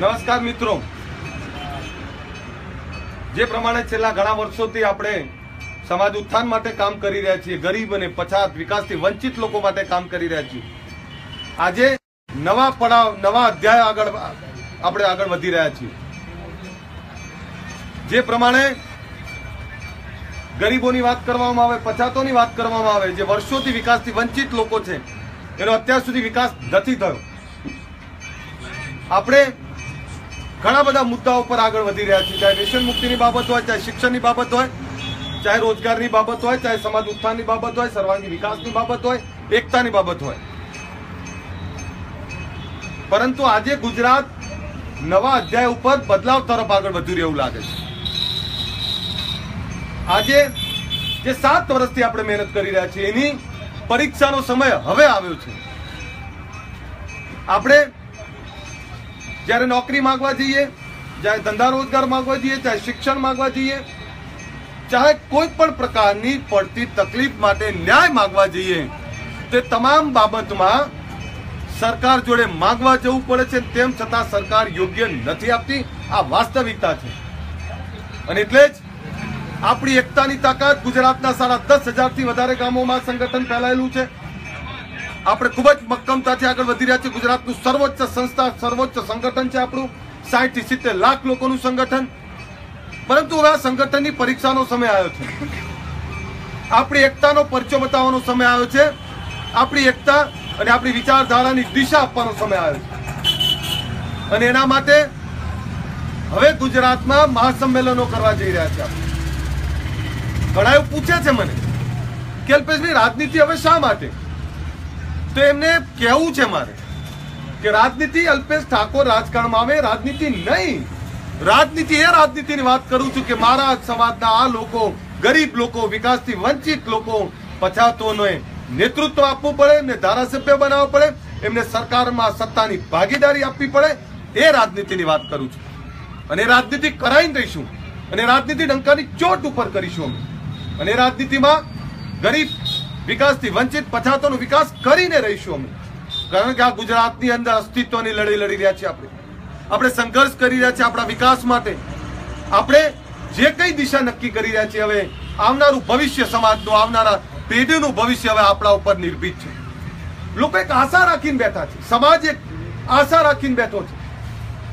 નમસ્કાર મિત્રો. જે પ્રમાણે છેલ્લા ઘણા વર્ષોથી આપણે સમાજ ઉત્થાન માટે કામ કરી રહ્યા છીએ, ગરીબ અને પછાત વિકાસથી વંચિત લોકો માટે કામ કરી રહ્યા છીએ. આજે નવા પડાવ, નવા અધ્યાય આગળ, આપણે આગળ વધી રહ્યા છીએ. જે પ્રમાણે ગરીબોની વાત કરવામાં આવે, પછાતોની વાત કરવામાં આવે, જે વર્ષોથી વિકાસથી વંચિત લોકો છે, એનો અત્યાર સુધી વિકાસ નથી થયો. આપણે ઘણા બધા મુદ્દાઓ પર આગળ વધી રહ્યા છે ચાહે વ્યસન મુક્તિની બાબત હોય, ચાહે શિક્ષણની બાબત હોય, ચાહે રોજગારની બાબત હોય, ચાહે સમાજ ઉત્થાનની બાબત હોય, સર્વાંગી વિકાસની બાબત હોય, એકતાની બાબત હોય. પરંતુ આજે ગુજરાત નવા અધ્યાય ઉપર બદલાવ તરફ આગળ વધી રહ્યું લાગે છે. આજે જે સાત વર્ષથી આપણે મહેનત કરી રહ્યા છીએ, એની પરીક્ષાનો સમય હવે આવ્યો છે. આપણે જ્યારે નોકરી માંગવા જઈએ, જ્યારે ધંધા રોજગાર માંગવા જઈએ ચાહે શિક્ષણ માંગવા જઈએ, ચાહે કોઈ પણ પ્રકારની પડતી તકલીફ માટે ન્યાય માંગવા જઈએ, તે તમામ બાબતમાં સરકાર જોડે માંગવા જવું પડે છે. તેમ છતાં સરકાર યોગ્ય નથી આપતી. આ વાસ્તવિકતા છે. અને એટલે જ આપણી એકતાની તાકાત ગુજરાતના સાડા દસ હજારથી વધારે ગામોમાં સંગઠન ફેલાયેલું છે. આપણે ખૂબ જ મક્કમતાથી આગળ વધી રહ્યા છીએ. ગુજરાતનું સર્વોચ્ચ સંસ્થા, સર્વોચ્ચ સંગઠન છે આપણું. સાહીઠ સિત્તેર લાખ લોકોનું સંગઠન. પરંતુ હવે આ સંગઠનની પરીક્ષાનો સમય આવ્યો છે. આપણી એકતાનો પરચો બતાવવાનો સમય આવ્યો છે. આપણી એકતા અને આપણી વિચારધારાની દિશા આપવાનો સમય આવ્યો છે. અને એના માટે હવે ગુજરાતમાં મહાસંમેલનો કરવા જઈ રહ્યા છે ઘણા એવું પૂછે છે મને કે અલ્પેશભાઈ, રાજનીતિ હવે શા માટે? તો એમને કહેવું છે મારે કે રાજનીતિ અલ્પેશ ઠાકોર રાજકારણમાં આવે, રાજનીતિ નહીં. રાજનીતિ એ રાજનીતિની વાત કરું છું કે મારા સમાજના આ લોકો, ગરીબ લોકો, વિકાસથી વંચિત લોકો પછાતોને નેતૃત્વ આપવું પડે ને ધારાસભ્ય બનાવવું પડે, એમને સરકારમાં સત્તાની ભાગીદારી આપવી પડે, એ રાજનીતિની વાત કરું છું. અને રાજનીતિ કરાવીને રહીશું. અને રાજનીતિ ડંકાની ચોટ ઉપર કરીશું અમે. અને રાજનીતિમાં ગરીબ વિકાસથી વંચિત પછાતોનો વિકાસ કરીને રહીશું અમે. કારણ કે આ ગુજરાતની અંદર અસ્તિત્વની લડાઈ લડી રહ્યા છીએ આપણે. આપણે સંઘર્ષ કરી રહ્યા છીએ આપણા વિકાસ માટે. આપણે જે કઈ દિશા નક્કી કરી રહ્યા છીએ હવે, આવનારું ભવિષ્ય સમાજનું, આવનારા પેઢીનું ભવિષ્ય હવે આપણા ઉપર નિર્ભીત છે. લોકો એક આશા રાખીને બેઠા છે. સમાજ એક આશા રાખીને બેઠો છે.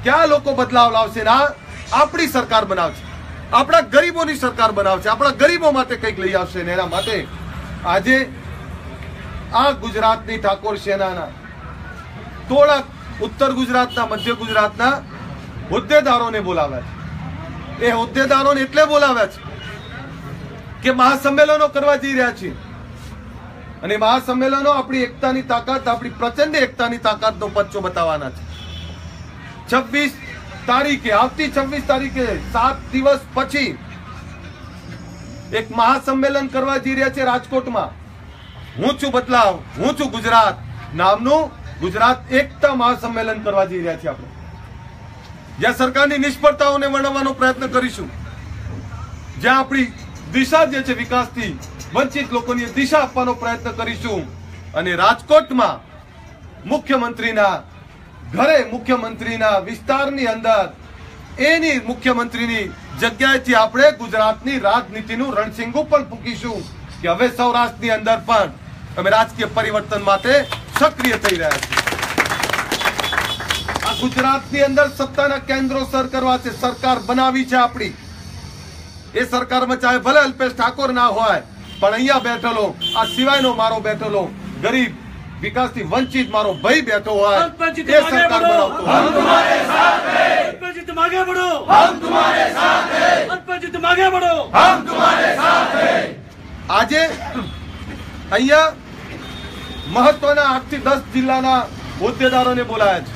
ક્યાં લોકો બદલાવ લાવશે આ આપણી સરકાર બનાવશે. આપણા ગરીબોની સરકાર બનાવશે. આપણા ગરીબો માટે કંઈક લઈ આવશે ને એના માટે આજે આ ગુજરાતની ઠાકોર સેનાના થોડાક ઉત્તર ગુજરાતના, મધ્ય ગુજરાતના હોદ્દેદારોને બોલાવ્યા છે. એ હોદ્દેદારોને એટલે બોલાવ્યા છે કે મહાસંમેલનો કરવા જઈ રહ્યા છીએ. અને મહાસંમેલનો આપણી એકતાની તાકાત, આપણી પ્રચંડ એકતાની તાકાતનો પચ્ચો બતાવવાના છે. છવ્વીસ તારીખે, આવતી છવ્વીસ તારીખે સાત દિવસ પછી એક મહાસંમેલન કરવા જઈ રહ્યા છે રાજકોટમાં. હું છું બદલાવ, હું છું ગુજરાત. નામનું ગુજરાત એકતા મહાસંમેલન કરવા જઈ રહ્યા છીએ આપણે. જ્યાં સરકારની નિષ્ફળતાઓને વર્ણવવાનો પ્રયત્ન કરીશું. જ્યાં આપણી દિશા જે છે વિકાસથી વંચિત લોકોની દિશા આપવાનો પ્રયત્ન કરીશું. અને રાજકોટમાં મુખ્યમંત્રીના ઘરે મુખ્યમંત્રીના વિસ્તારની અંદર એની મુખ્યમંત્રીની જગ્યાએથી આપણે ગુજરાતની રાજનીતિનું રણસિંગુ પણ ફૂંકીશું કે હવે સૌરાષ્ટ્રની અંદર પણ અમે રાજકીય પરિવર્તન માટે સક્રિય થઈ રહ્યા છીએ. આ ગુજરાતની અંદર સત્તાના કેન્દ્રો સર કરવા છે, સરકાર બનાવી છે આપણી. એ સરકારમાં ચાહે ભલે અલ્પેશ ઠાકોર ના હોય, પણ અહીંયા બેઠેલો, આ સિવાયનો મારો બેઠેલો ગરીબ વિકાસથી વંચિત મારો ભાઈ બેઠો હોય અલ્પેશજી, એ તમે સરકાર આગળ બનાવતો बढ़ो। હોય अल्पेश जी तुम आगे बढ़ो हम तुम्हारे साथ हैं अल्पेश जी तुम आगे बढ़ो આજે અહીંયા મહત્વના આઠ થી દસ જિલ્લાના હોદ્દેદારોને બોલાયા છે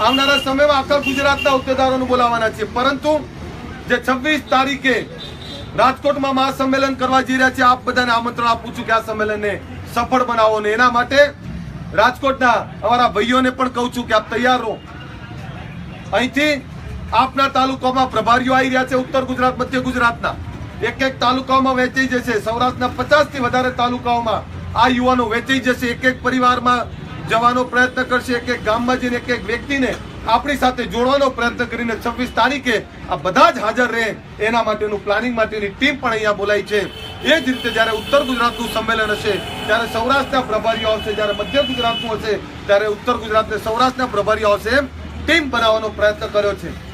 આવનારા સમયમાં આખા ગુજરાતના હોદ્દેદારોને બોલાવવાના છે પરંતુ જે છવ્વીસ તારીખે રાજકોટમાં મહાસંમેલન કરવા જઈ રહ્યા છે આપ બધાને આમંત્રણ આપું છું કે આ સંમેલનને સફળ બનાવો ને એના માટે રાજકોટના અમારા ભાઈઓને પણ કહું છું કે આપ તૈયાર રહો. અહીંથી આપના તાલુકામાં પ્રભારીઓ આવી રહ્યા છે ઉત્તર ગુજરાત, મધ્ય ગુજરાતના. એક એક તાલુકાઓમાં વેચાઈ જશે. સૌરાષ્ટ્રના પચાસથી વધારે તાલુકાઓમાં આ યુવાનો વેચાઈ જશે. એક એક પરિવારમાં જવાનો પ્રયત્ન કરશે. એક એક ગામમાં જઈને એક એક વ્યક્તિને આપણી સાથે જોડવાનો પ્રયત્ન કરીને છવ્વીસ તારીખે આ બધા જ હાજર રહે. એના માટેનું પ્લાનિંગ માટેની ટીમ પણ અહીંયા બોલાઈ છે. એ જ રીતે જ્યારે ઉત્તર ગુજરાતનું સંમેલન હશે, ત્યારે સૌરાષ્ટ્રના પ્રભારીઓ આવશે. જ્યારે મધ્ય ગુજરાતનું હશે, ત્યારે ઉત્તર ગુજરાતને સૌરાષ્ટ્રના પ્રભારીઓ આવશે. ટીમ બનાવવાનો પ્રયત્ન કર્યો છે.